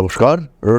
নমস্কার।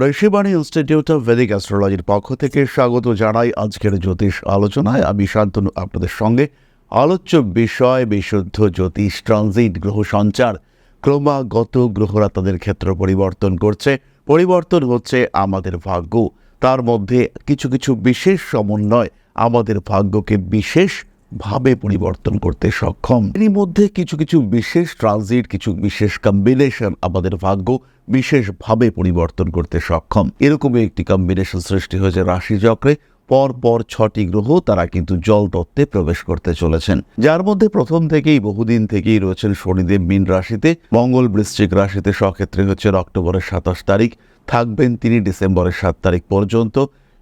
Rishibani institute of Vedic অ্যাস্ট্রোলজির পক্ষ থেকে স্বাগত জানাই আজকের জ্যোতিষ আলোচনায়। আমি শান্তনু, আপনাদের সঙ্গে আলোচ্য বিষয়, বিশুদ্ধ জ্যোতিষ, ট্রানজিট, গ্রহ সঞ্চার, ক্রমাগত গ্রহরা তাদের ক্ষেত্র পরিবর্তন করছে। পরিবর্তন হচ্ছে আমাদের ভাগ্য। তার মধ্যে কিছু কিছু বিশেষ সমন্বয় আমাদের ভাগ্যকে বিশেষ ভাবে পরিবর্তন করতে সক্ষম। এর মধ্যে কিছু কিছু বিশেষ ট্রানজিট, কিছু বিশেষ কম্বিনেশন আমাদের ভাগ্য বিশেষভাবে পরিবর্তন করতে সক্ষম। এরকমই একটি কম্বিনেশন সৃষ্টি হয়েছে রাশিচক্রে পর পর ছটি গ্রহ তারা কিন্তু জল তত্ত্বে প্রবেশ করতে চলেছেন। যার মধ্যে প্রথম থেকেই বহুদিন থেকেই রয়েছেন শনিদেব মীন রাশিতে। মঙ্গল বৃশ্চিক রাশিতে সক্ষেত্রে হচ্ছেন অক্টোবরের সাতাশ তারিখ। থাকবেন তিনি ডিসেম্বরের সাত তারিখ পর্যন্ত।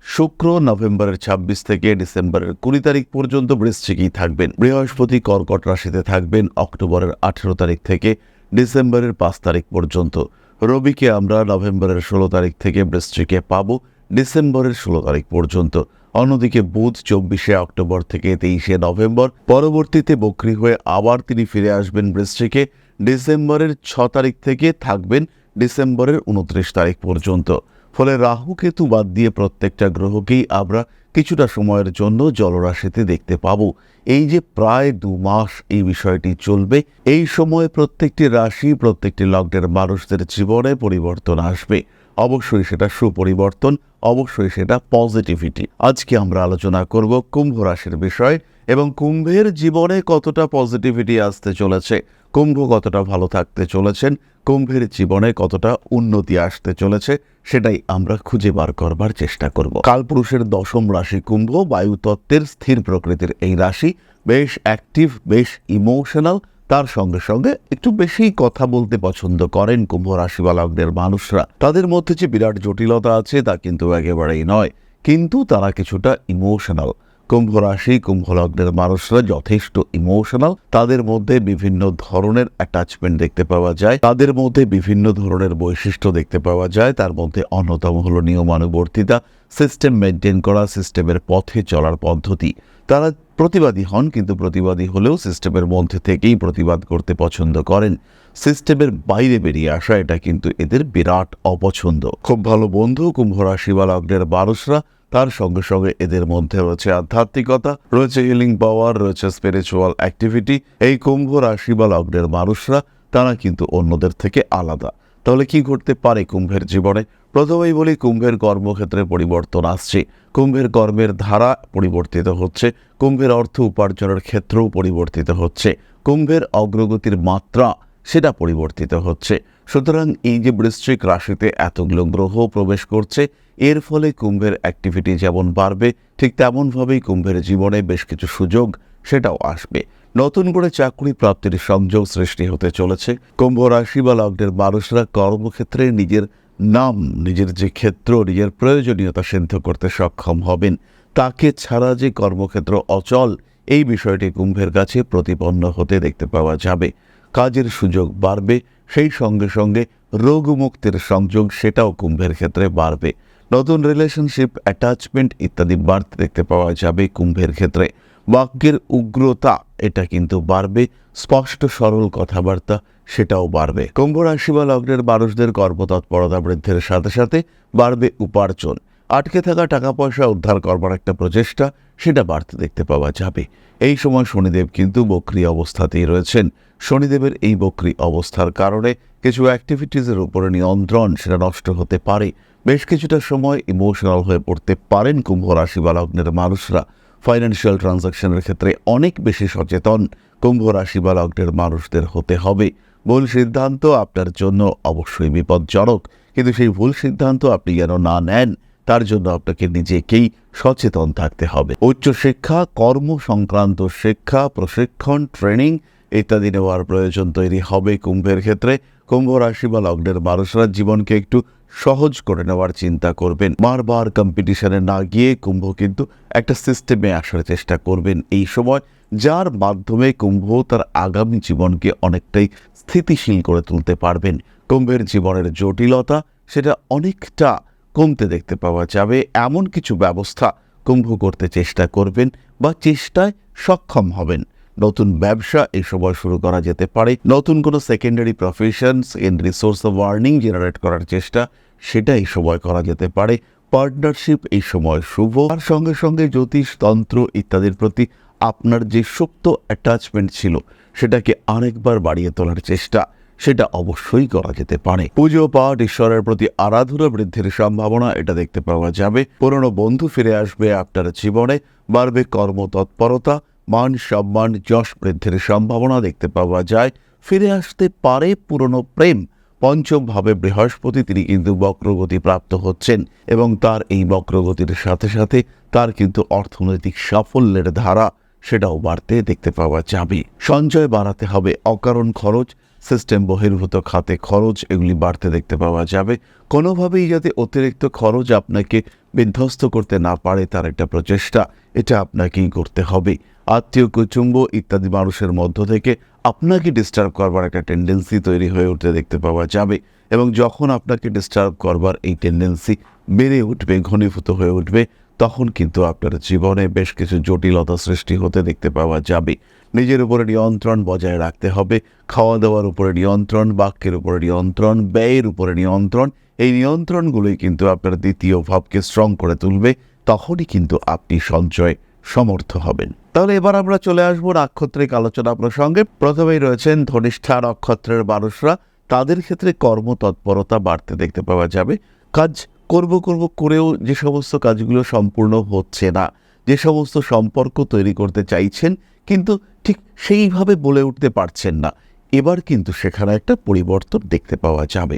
শুক্র নভেম্বরের ২৬ থেকে ডিসেম্বরের কুড়ি তারিখ পর্যন্ত বৃশ্চিকেই থাকবেন। বৃহস্পতি কর্কট রাশিতে থাকবেন অক্টোবরের আঠেরো তারিখ থেকে ডিসেম্বরের পাঁচ তারিখ পর্যন্ত। রবিকে আমরা নভেম্বরের ষোলো তারিখ থেকে বৃশ্চিকে পাব, ডিসেম্বরের ষোলো তারিখ পর্যন্ত। অন্যদিকে বুধ চব্বিশে অক্টোবর থেকে তেইশে নভেম্বর, পরবর্তীতে বক্রি হয়ে আবার তিনি ফিরে আসবেন বৃশ্চিকে ডিসেম্বরের ছ তারিখ থেকে থাকবেন ডিসেম্বরের উনত্রিশ তারিখ পর্যন্ত। ফলে রাহু কেতু বাদ দিয়ে প্রত্যেকটা গ্রহকেই আমরা কিছুটা সময়ের জন্য জলরাশিতে দেখতে পাব। এই যে প্রায় দু মাস এই বিষয়টি চলবে, এই সময়ে প্রত্যেকটি রাশি, প্রত্যেকটি লগ্নের মানুষদের জীবনে পরিবর্তন আসবে। অবশ্যই সেটা সুপরিবর্তন, অবশ্যই সেটা পজিটিভিটি। আজকে আমরা আলোচনা করব কুম্ভ রাশির বিষয়। এবং কুম্ভের জীবনে কতটা পজিটিভিটি আসতে চলেছে, কুম্ভ কতটা ভালো থাকতে চলেছেন, কুম্ভের জীবনে কতটা উন্নতি আসতে চলেছে, সেটাই আমরা খুঁজে বার করবার চেষ্টা করব। কালপুরুষের দশম রাশি কুম্ভ বায়ুতত্ত্বের স্থির প্রকৃতির এই রাশি, বেশ অ্যাক্টিভ বেশ ইমোশনাল তার সঙ্গে সঙ্গে একটু বেশি কথা বলতে পছন্দ করেন কুম্ভ রাশি বা মানুষরা। তাদের মধ্যে যে বিরাট জটিলতা আছে তা কিন্তু একেবারেই নয়, কিন্তু তারা কিছুটা ইমোশনাল কুম্ভ রাশি কুম্ভ লগ্নের মানুষরা যথেষ্ট ইমোশনাল তাদের মধ্যে বিভিন্ন ধরনের অ্যাটাচমেন্ট দেখতে পাওয়া যায়। তাদের মধ্যে বিভিন্ন ধরনের বৈশিষ্ট্য দেখতে পাওয়া যায়। তার মধ্যে অন্যতম হলো নিয়মানুবর্তিতা সিস্টেম মেনটেন করা সিস্টেমের পথে চলার পদ্ধতি। তারা প্রতিবাদী হন, কিন্তু প্রতিবাদী হলেও সিস্টেমের মধ্যে থেকেই প্রতিবাদ করতে পছন্দ করেন। সিস্টেমের বাইরে বেরিয়ে আসা, এটা কিন্তু এদের বিরাট অপছন্দ। খুব ভালো বন্ধু কুম্ভ রাশি বা লগ্নের মানুষরা তার সঙ্গে সঙ্গে এদের মধ্যে রয়েছে আধ্যাত্মিকতা, রয়েছে হিলিং পাওয়ার রয়েছে স্পিরিচুয়াল অ্যাক্টিভিটি এই কুম্ভ রাশি বা লগ্নের মানুষরা, তারা কিন্তু অন্যদের থেকে আলাদা। তাহলে কি ঘটতে পারে কুম্ভের জীবনে? প্রথমেই বলি, কুম্ভের কর্মক্ষেত্রে পরিবর্তন আসছে। কুম্ভের কর্মের ধারা পরিবর্তিত হচ্ছে। কুম্ভের অর্থ উপার্জনের ক্ষেত্রেও পরিবর্তিত হচ্ছে। কুম্ভের অগ্রগতির মাত্রা সেটা পরিবর্তিত হচ্ছে। সুতরাং এই যে বৃশ্চিক রাশিতে এতগুলো গ্রহ প্রবেশ করছে, এর ফলে কুম্ভের অ্যাক্টিভিটি যেমন বাড়বে, ঠিক তেমনভাবেই কুম্ভের জীবনে বেশ কিছু সুযোগ সেটাও আসবে। নতুন করে চাকরি প্রাপ্তির সংযোগ সৃষ্টি হতে চলেছে। কুম্ভ রাশি বা লগ্নের মানুষরা কর্মক্ষেত্রে নিজের নাম, নিজের যে ক্ষেত্র, নিজের প্রয়োজনীয়তা সিদ্ধ করতে সক্ষম হবেন। তাকে ছাড়া যে কর্মক্ষেত্র অচল, এই বিষয়টি কুম্ভের কাছে প্রতিপন্ন হতে দেখতে পাওয়া যাবে। কাজের সুযোগ বাড়বে, সেই সঙ্গে সঙ্গে রোগমুক্তির সংযোগ সেটাও কুম্ভের ক্ষেত্রে বাড়বে। নতুন রিলেশনশিপ অ্যাটাচমেন্ট ইত্যাদি বাড়তে দেখতে পাওয়া যাবে কুম্ভের ক্ষেত্রে। বাক্যের উগ্রতা, এটা কিন্তু বাড়বে। স্পষ্ট সরল কথাবার্তা, সেটাও বাড়বে। কুম্ভ রাশি বা লগ্নের মানুষদের কর্মতৎপরতা বৃদ্ধির সাথে সাথে বাড়বে উপার্জন। আটকে থাকা টাকা পয়সা উদ্ধার করবার একটা প্রচেষ্টা, সেটা বাড়তে দেখতে পাওয়া যাবে। এই সময় শনিদেব কিন্তু বক্রিয় অবস্থাতেই রয়েছেন। শনিদেবের এই বক্রি অবস্থার কারণে কিছু অ্যাক্টিভিটিসের উপরে নিয়ন্ত্রণ সেটা নষ্ট হতে পারে। বেশ কিছুটা সময় ইমোশনাল হয়ে পড়তে পারেন কুম্ভ রাশি বা লগ্নের মানুষরা। ফাইন্যান্সিয়াল ট্রানজাকশনের ক্ষেত্রে অনেক বেশি সচেতন কুম্ভ রাশি বা লগ্নের মানুষদের হতে হবে। ভুল সিদ্ধান্ত আপনার জন্য অবশ্যই বিপজ্জনক। কিন্তু সেই ভুল সিদ্ধান্ত আপনি যেন না নেন, তার জন্য আপনাকে নিজেকেই সচেতন থাকতে হবে। উচ্চশিক্ষা কর্ম সংক্রান্ত শিক্ষা, প্রশিক্ষণ ট্রেনিং ইত্যাদি নেওয়ার প্রয়োজন তৈরি হবে কুম্ভের ক্ষেত্রে। কুম্ভ রাশি বা লগ্নের মানুষরা জীবনকে একটু সহজ করে নেওয়ার চিন্তা করবেন। বারবার কম্পিটিশনে না গিয়ে কুম্ভ কিন্তু একটা সিস্টেমে আসার চেষ্টা করবেন। এই সময় যার মাধ্যমে কুম্ভ তার আগামী জীবনকে অনেকটাই স্থিতিশীল করে তুলতে পারবেন। কুম্ভের জীবনের জটিলতা সেটা অনেকটা কমতে দেখতে পাওয়া যাবে। এমন কিছু ব্যবস্থা কুম্ভ করতে চেষ্টা করবেন বা চেষ্টায় সক্ষম হবেন। নতুন ব্যবসা এই সময় শুরু করা যেতে পারে। নতুন কোনো secondary professions in resource of earning generate করার চেষ্টা সেটা এই সময় করা যেতে পারে। পার্টনারশিপ এই সময় শুভ। তার সঙ্গে সঙ্গে জ্যোতিষ, তন্ত্র ইত্যাদির প্রতি আপনার যে সুপ্ত অ্যাটাচমেন্ট ছিল সেটাকে আরেকবার বাড়িয়ে তোলার চেষ্টা সেটা অবশ্যই করা যেতে পারে। পুজো, পাঠ, ঈশ্বরের প্রতি আরাধনা বৃদ্ধির সম্ভাবনা এটা দেখতে পাওয়া যাবে। পুরনো বন্ধু ফিরে আসবে আপনার জীবনে, বাড়বে কর্মতৎপরতা মান সম্মান যশ বৃদ্ধির সম্ভাবনা দেখতে পাওয়া যায়। ফিরে আসতে পারে পুরনো প্রেম। পঞ্চম ভাবে বৃহস্পতি তিনি কিন্তু বক্রগতি প্রাপ্ত হচ্ছেন এবং তার এই বক্রগতির সাথে সাথে তার কিন্তু অর্থনৈতিক সাফল্যের ধারা সেটাও বাড়তে দেখতে পাওয়া যাবে। সঞ্চয় বাড়াতে হবে, অকারণ খরচ সিস্টেম বহির্ভূত খাতে খরচ এগুলি বাড়তে দেখতে পাওয়া যাবে। কোনোভাবেই যাতে অতিরিক্ত খরচ আপনাকে বিধ্বস্ত করতে না পারে তার একটা প্রচেষ্টা, এটা আপনাকেই করতে হবে। আত্মীয় কুচুম্ব ইত্যাদি মানুষের মধ্য থেকে আপনাকে ডিস্টার্ব করবার একটা টেন্ডেন্সি তৈরি হয়ে উঠতে দেখতে পাওয়া যাবে এবং যখন আপনাকে ডিস্টার্ব করবার এই টেন্ডেন্সি বেড়ে উঠবে, ঘনীভূত হয়ে উঠবে, তখন কিন্তু আপনার জীবনে বেশ কিছু জটিলতা সৃষ্টি হতে দেখতে পাওয়া যাবে। নিজের উপরে নিয়ন্ত্রণ বজায় রাখতে হবে খাওয়া দাওয়ার উপরে নিয়ন্ত্রণ, বাক্যের উপরে নিয়ন্ত্রণ, ব্যয়ের উপরে নিয়ন্ত্রণ, এই নিয়ন্ত্রণগুলোই কিন্তু আপনার দ্বিতীয় ভাবকে স্ট্রং করে তুলবে, তখনই কিন্তু আপনি সঞ্চয় সমর্থ হবেন। তাহলে এবার আমরা চলে আসব নাক্ষত্রিক আলোচনা প্রসঙ্গে। প্রথমেই রয়েছেন ধনিষ্ঠা নক্ষত্রের মানুষরা। তাদের ক্ষেত্রে কর্মতৎপরতা বাড়তে দেখতে পাওয়া যাবে। কাজ করব করব করেও যে সমস্ত কাজগুলো সম্পূর্ণ হচ্ছে না, যে সমস্ত সম্পর্ক তৈরি করতে চাইছেন, কিন্তু ঠিক সেইভাবে বলে উঠতে পারছেন না। এবার কিন্তু সেখানে একটা পরিবর্তন দেখতে পাওয়া যাবে।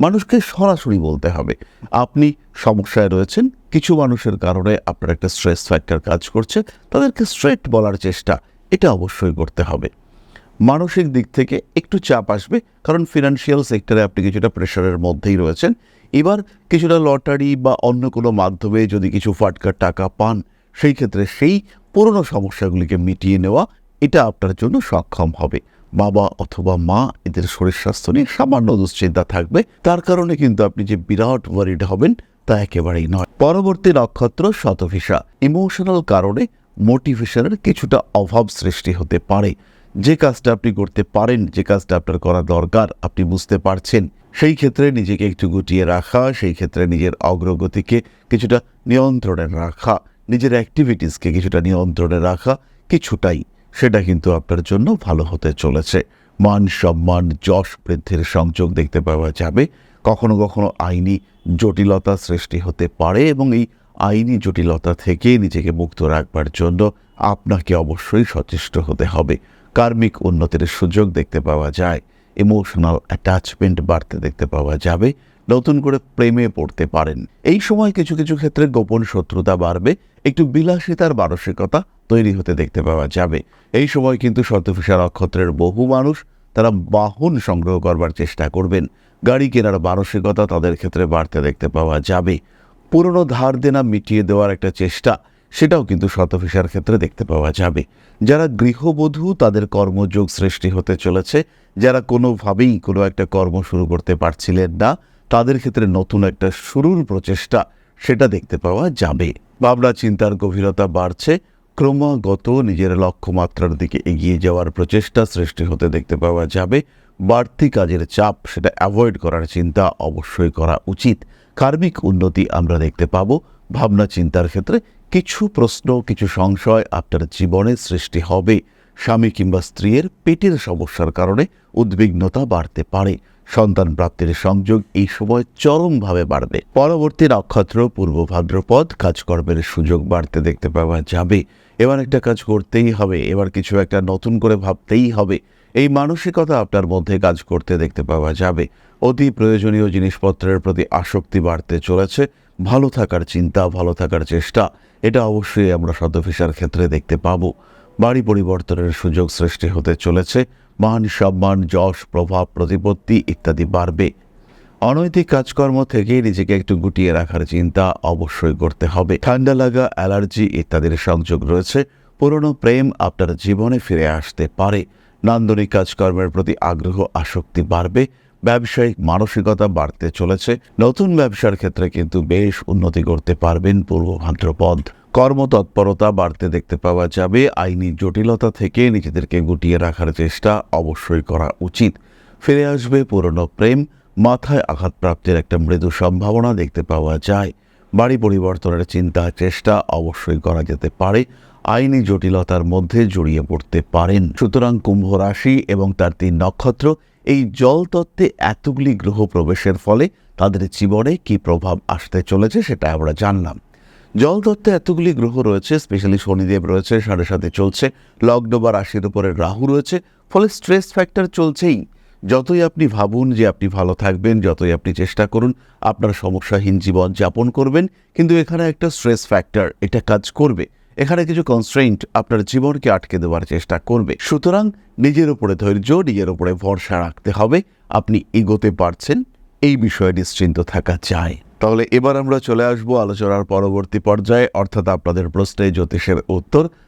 মানুষকে সরাসরি বলতে হবে। আপনি সমস্যায় রয়েছেন, কিছু মানুষের কারণে আপনার একটা স্ট্রেস ফ্যাক্টর কাজ করছে, তাদেরকে স্ট্রেট বলার চেষ্টা, এটা অবশ্যই করতে হবে। মানসিক দিক থেকে একটু চাপ আসবে, কারণ ফিনান্সিয়াল সেক্টরে আপনি কিছুটা প্রেশারের মধ্যেই রয়েছেন। এবার কিছুটা লটারি বা অন্য কোনো মাধ্যমে যদি কিছু ফাটকার টাকা পান, সেই ক্ষেত্রে সেই পুরনো সমস্যাগুলিকে মিটিয়ে নেওয়া, এটা আপনার জন্য সক্ষম হবে। বাবা অথবা মা এদের শরীর স্বাস্থ্য নিয়ে সামান্য দুশ্চিন্তা থাকবে। তার কারণে কিন্তু আপনি যে বিরাট ওয়ারিড হবেন তা একেবারেই নয়। পরবর্তী নক্ষত্র শতভিসা। ইমোশনাল কারণে মোটিভেশনের কিছুটা অভাব সৃষ্টি হতে পারে। যে কাজটা আপনি করতে পারেন, যে কাজটা আপনার করা দরকার, আপনি বুঝতে পারছেন। সেই ক্ষেত্রে নিজেকে একটু গুটিয়ে রাখা, সেই ক্ষেত্রে নিজের অগ্রগতিকে কিছুটা নিয়ন্ত্রণে রাখা, নিজের অ্যাক্টিভিটিসকে কিছুটা নিয়ন্ত্রণে রাখা কিছুটাই সেটা কিন্তু আপনার জন্য ভালো হতে চলেছে। মান সম্মান, যশ বৃদ্ধির সংযোগ দেখতে পাওয়া যাবে। কখনো কখনো আইনি জটিলতা সৃষ্টি হতে পারে এবং এই আইনি জটিলতা থেকে নিজেকে মুক্ত রাখবার জন্য আপনাকে অবশ্যই সচেষ্ট হতে হবে। কার্মিক উন্নতির সুযোগ দেখতে পাওয়া যায়। ইমোশনাল অ্যাটাচমেন্ট বাড়তে দেখতে পাওয়া যাবে। নতুন করে প্রেমে পড়তে পারেন। এই সময় কিছু কিছু ক্ষেত্রে গোপন শত্রুতা বাড়বে। একটু বিলাসিতার মানসিকতা তৈরি হতে দেখতে পাওয়া যাবে। এই সময় কিন্তু শতভিসা নক্ষত্রের বহু মানুষ তারা বাহন সংগ্রহ করবার চেষ্টা করবেন। গাড়ি কেনার মানসিকতা তাদের ক্ষেত্রে বাড়তে দেখতে পাওয়া যাবে। পুরনো ধার দেনা মিটিয়ে দেওয়ার একটা চেষ্টা, সেটাও কিন্তু শতভিসার ক্ষেত্রে দেখতে পাওয়া যাবে। যারা গৃহবধূ, তাদের কর্মযোগ সৃষ্টি হতে চলেছে। যারা কোনোভাবেই কোনো একটা কর্ম শুরু করতে পারছিলেন না, তাদের ক্ষেত্রে নতুন একটা শুরুর প্রচেষ্টা, সেটা দেখতে পাওয়া যাবে। ভাবনা চিন্তার গভীরতা বাড়ছে ক্রমাগত নিজের লক্ষ্যমাত্রার দিকে এগিয়ে যাওয়ার প্রচেষ্টা সৃষ্টি হতে দেখতে পাওয়া যাবে। বাড়তি কাজের চাপ সেটা অ্যাভয়েড করার চিন্তা অবশ্যই করা উচিত। কার্মিক উন্নতি আমরা দেখতে পাবো। ভাবনা চিন্তার ক্ষেত্রে কিছু প্রশ্ন, কিছু সংশয় আপনার জীবনে সৃষ্টি হবে। স্বামী কিংবা স্ত্রীর পেটের সমস্যার কারণে উদ্বিগ্নতা বাড়তে পারে। সন্তান প্রাপ্তির সংযোগ এই সময় চরমভাবে বাড়বে। পরবর্তী নক্ষত্র, পূর্ব ভাদ্রপদ, কাজকর্মের সুযোগ বাড়তে দেখতে পাওয়া যাবে। এবার একটা কাজ করতেই হবে, এবার কিছু একটা নতুন করে ভাবতেই হবে। এই মানসিকতা আপনার মধ্যে কাজ করতে দেখতে পাওয়া যাবে। অতি প্রয়োজনীয় জিনিসপত্রের প্রতি আসক্তি বাড়তে চলেছে। ভালো থাকার চিন্তা, ভালো থাকার চেষ্টা, এটা অবশ্যই আমরা শতফিসার ক্ষেত্রে দেখতে পাবো। বাড়ি পরিবর্তনের সুযোগ সৃষ্টি হতে চলেছে। মান সম্মান, যশ, প্রভাব, প্রতিপত্তি ইত্যাদি বাড়বে। অনৈতিক কাজকর্ম থেকে নিজেকে একটু গুটিয়ে রাখার চিন্তা অবশ্যই করতে হবে। ঠান্ডা লাগা, অ্যালার্জি ইত্যাদির সংযোগ রয়েছে। পুরনো প্রেম আপনার জীবনে ফিরে আসতে পারে। নান্দনিক কাজকর্মের প্রতি আগ্রহ, আসক্তি বাড়বে। ব্যবসায়িক মানসিকতা বাড়তে চলেছে। নতুন ব্যবসার ক্ষেত্রে কিন্তু বেশ উন্নতি করতে পারবেন পূর্ব ভাদ্রপদ কর্মতৎপরতা বাড়তে দেখতে পাওয়া যাবে। আইনি জটিলতা থেকে নিজেদেরকে গুটিয়ে রাখার চেষ্টা অবশ্যই করা উচিত। ফিরে আসবে পুরনো প্রেম, মাথায় আঘাতপ্রাপ্তির একটা মৃদু সম্ভাবনা দেখতে পাওয়া যায়। বাড়ি পরিবর্তনের চিন্তা, চেষ্টা অবশ্যই করা যেতে পারে। আইনি জটিলতার মধ্যে জড়িয়ে পড়তে পারেন। সুতরাং কুম্ভ রাশি এবং তার তিন নক্ষত্র, এই জল তত্ত্বে এতগুলি গ্রহ প্রবেশের ফলে তাদের জীবনে কি প্রভাব আসতে চলেছে সেটা আমরা জানলাম। জল তত্ত্বে এতগুলি গ্রহ রয়েছে স্পেশালি শনিদেব রয়েছে, সাড়ে সাথে চলছে লগ্ন বা রাশির উপরে রাহু রয়েছে, ফলে স্ট্রেস ফ্যাক্টর চলছেই। যতই আপনি ভাবুন যে আপনি ভালো থাকবেন, যতই আপনি চেষ্টা করুন, আপনার সমস্যাহীন জীবন যাপন করবেন, কিন্তু এখানে একটা স্ট্রেস ফ্যাক্টর এটা কাজ করবে। এখানে কিছু কনস্ট্রেন্ট আপনার জীবনকে আটকে দেওয়ার চেষ্টা করবে। সুতরাং নিজের উপরে ধৈর্য, নিজের উপরে ভরসা রাখতে হবে। আপনি এগোতে পারছেন, এই বিষয়ে নিশ্চিন্ত থাকা চায় তাহলে এবার আমরা চলে আসব আলোচনার পরবর্তী পর্যায়ে। অর্থাৎ আপনাদের প্রশ্নে জ্যোতিষের উত্তর।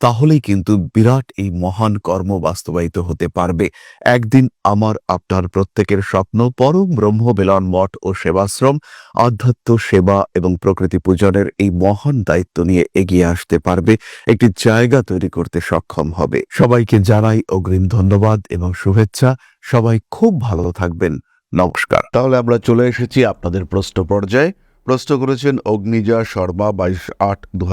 তাহলেই কিন্তু বিরাট এই মহান কর্ম বাস্তবায়িত হতে পারবে। একদিন আমার, আপনার প্রত্যেকের স্বপ্ন পরম ব্রহ্ম বেলন মঠ ও সেবাশ্রম, আধ্যাত্ম সেবা এবং প্রকৃতি পূজনের এই মহান দায়িত্ব নিয়ে এগিয়ে আসতে পারবে। একটি জায়গা তৈরি করতে সক্ষম হবে। সবাইকে জানাই অগ্রিম ধন্যবাদ এবং শুভেচ্ছা। সবাই খুব ভালো থাকবেন। নমস্কার। তাহলে আমরা চলে এসেছি আপনাদের প্রশ্ন পর্যায়ে। প্রশ্ন করেছেন অগ্নিজা শর্মা, বাইশ আট দু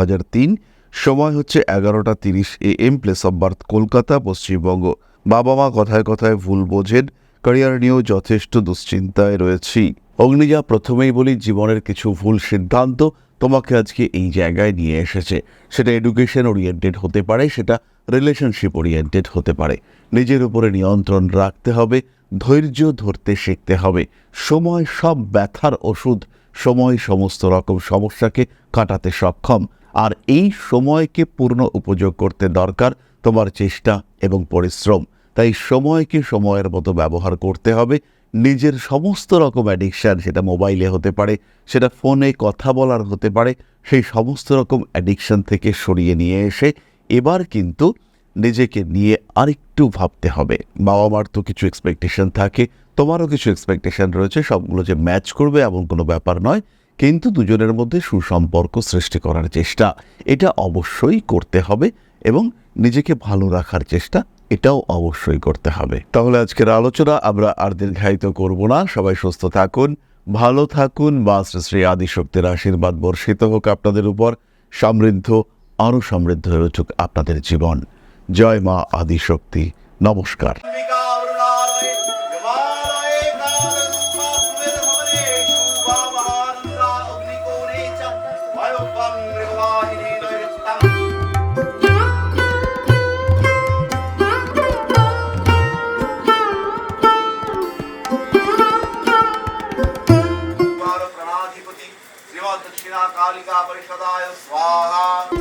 সময় হচ্ছে এগারোটা তিরিশ A M place of birth Kolkata, Paschimbanga. বাবা মা কথায় কথায় ভুল বোঝেন ক্যারিয়ার নিয়েও যথেষ্ট দুশ্চিন্তায় রয়েছি। অগ্নিজা, প্রথমেই বলি, জীবনের কিছু ভুল সিদ্ধান্ত তোমাকে আজকে এই জায়গায় নিয়ে এসেছে। সেটা এডুকেশন ওরিয়েন্টেড হতে পারে, সেটা রিলেশনশিপ ওরিয়েন্টেড হতে পারে। নিজের উপরে নিয়ন্ত্রণ রাখতে হবে, ধৈর্য ধরতে শিখতে হবে। সময় সব ব্যথার ওষুধ, সময় সমস্ত রকম সমস্যাকে কাটাতে সক্ষম। আর এই সময়কে পূর্ণ উপযোগ করতে দরকার তোমার চেষ্টা এবং পরিশ্রম। তাই সময়কে সময়ের মতো ব্যবহার করতে হবে। নিজের সমস্ত রকম অ্যাডিকশান সেটা মোবাইলে হতে পারে, সেটা ফোনে কথা বলার হতে পারে, সেই সমস্ত রকম অ্যাডিকশান থেকে সরিয়ে নিয়ে এসে এবার কিন্তু নিজেকে নিয়ে আরেকটু ভাবতে হবে। বাবা মার তো কিছু এক্সপেকটেশন থাকে, তোমারও কিছু এক্সপেকটেশন রয়েছে, সবগুলো যে ম্যাচ করবে এমন কোনো ব্যাপার নয়। কিন্তু দুজনের মধ্যে সুসম্পর্ক সৃষ্টি করার চেষ্টা, এটা অবশ্যই করতে হবে এবং নিজেকে ভালো রাখার চেষ্টা, এটাও অবশ্যই করতে হবে। তাহলে আজকের আলোচনা আমরা আর দীর্ঘায়িত করব না। সবাই সুস্থ থাকুন, ভালো থাকুন, বা শ্রী আদিশক্তির আশীর্বাদ বর্ষিত হোক আপনাদের উপর, সমৃদ্ধ, আরও সমৃদ্ধ হয়ে উঠুক আপনাদের জীবন। জয় মা আদিশক্তি। নমস্কার। Aha.